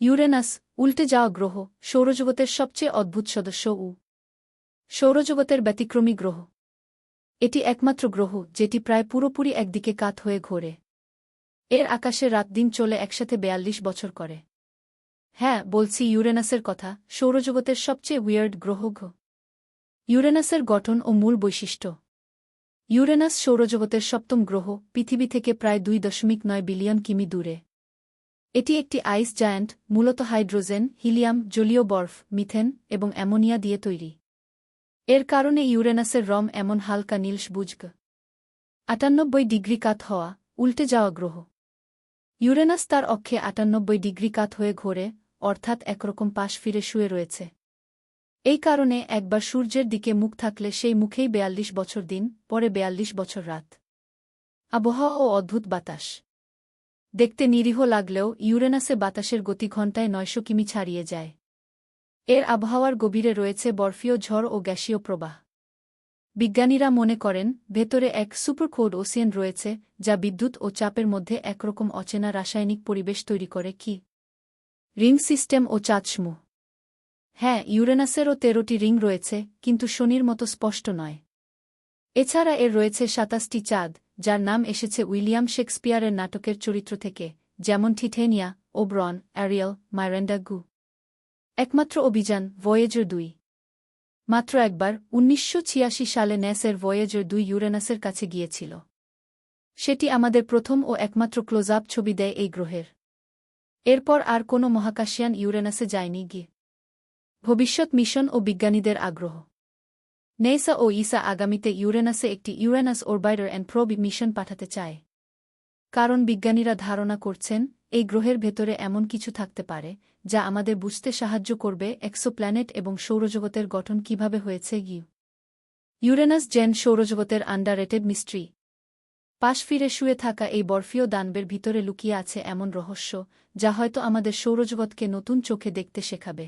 Uranus, উল্টে যাওয়া গ্রহ, সৌরজগতের সবচেয়ে অদ্ভুত সদস্য উ। সৌরজগতের ব্যতিক্রমী গ্রহ। এটি একমাত্র গ্রহ, যেটি প্রায় পুরোপুরি একদিকে কাত হয়ে ঘোরে। এর আকাশে রাত দিন চলে একসাথে বেয়াল্লিশ বছর করে। হ্যাঁ বলছি ইউরেনাসের কথা, সৌরজগতের সবচেয়ে উইয়ার্ড গ্রহ ঘ। ইউরেনাসের গঠন ও মূল বৈশিষ্ট্য। ইউরেনাস সৌরজগতের সপ্তম গ্রহ, পৃথিবী থেকে প্রায় দুই দশমিক নয় বিলিয়ন কিমি দূরে। এটি একটি আইস জায়ান্ট, মূলত হাইড্রোজেন, হিলিয়াম, জলীয় বরফ, মিথেন এবং অ্যামোনিয়া দিয়ে তৈরি। এর কারণে ইউরেনাসের রম এমন হালকা নীলস বুঝগ আটানব্বই ডিগ্রি কাত হওয়া, উল্টে যাওয়া গ্রহ। ইউরেনাস তার অক্ষে আটানব্বই ডিগ্রি কাত হয়ে ঘোরে, অর্থাৎ একরকম পাশ ফিরে শুয়ে রয়েছে। এই কারণে একবার সূর্যের দিকে মুখ থাকলে সেই মুখেই বেয়াল্লিশ বছর দিন, পরে বেয়াল্লিশ বছর রাত। আবহাওয়া ও অদ্ভুত বাতাস। দেখতে নিরীহ লাগলেও ইউরেনাসে বাতাসের গতি ঘণ্টায় নয়শো কিমি ছাড়িয়ে যায়। এর আবহাওয়ার গভীরে রয়েছে বরফীয় ঝড় ও গ্যাসীয় প্রবাহ। বিজ্ঞানীরা মনে করেন, ভেতরে এক সুপারকোড ওসিয়ান রয়েছে, যা বিদ্যুৎ ও চাপের মধ্যে একরকম অচেনা রাসায়নিক পরিবেশ তৈরি করে কি? রিং সিস্টেম ও চাঁদসমূহ হ্যাঁ ইউরেনাসেরও তেরোটি রিং রয়েছে, কিন্তু শনির মতো স্পষ্ট নয়। এছাড়া এর রয়েছে সাতাশটি চাঁদ যার নাম এসেছে উইলিয়াম শেক্সপিয়ারের নাটকের চরিত্র থেকে, যেমন ঠিঠেনিয়া ওব্রন, অ্যারিয়াল, মাইরেন্ডা গু। একমাত্র অভিযান, ভয়েজর দুই। মাত্র একবার, উনিশশো ছিয়াশি সালে ন্যাসের ভয়েজর দুই ইউরেনাসের কাছে গিয়েছিল। সেটি আমাদের প্রথম ও একমাত্র ক্লোজ আপ ছবি দেয় এই গ্রহের। এরপর আর কোনো মহাকাশিয়ান ইউরেনাসে যায়নি গিয়ে। ভবিষ্যৎ মিশন ও বিজ্ঞানীদের আগ্রহ। নেসা ও ইসা আগামীতে ইউরেনাসে একটি Uranus orbiter and probe mission পাঠাতে চায়। কারণ বিজ্ঞানীরা ধারণা করছেন, এই গ্রহের ভেতরে এমন কিছু থাকতে পারে, যা আমাদের বুঝতে সাহায্য করবে এক্সোপ্ল্যানেট এবং সৌরজগতের গঠন কীভাবে হয়েছে ইউ ইউরেনাস জেন সৌরজগতের আন্ডারেটেড মিস্ট্রি পাশ ফিরে শুয়ে থাকা এই বরফীয় দানবের ভিতরে লুকিয়ে আছে এমন রহস্য, যা হয়তো আমাদের সৌরজগৎকে নতুন চোখে দেখতে শেখাবে।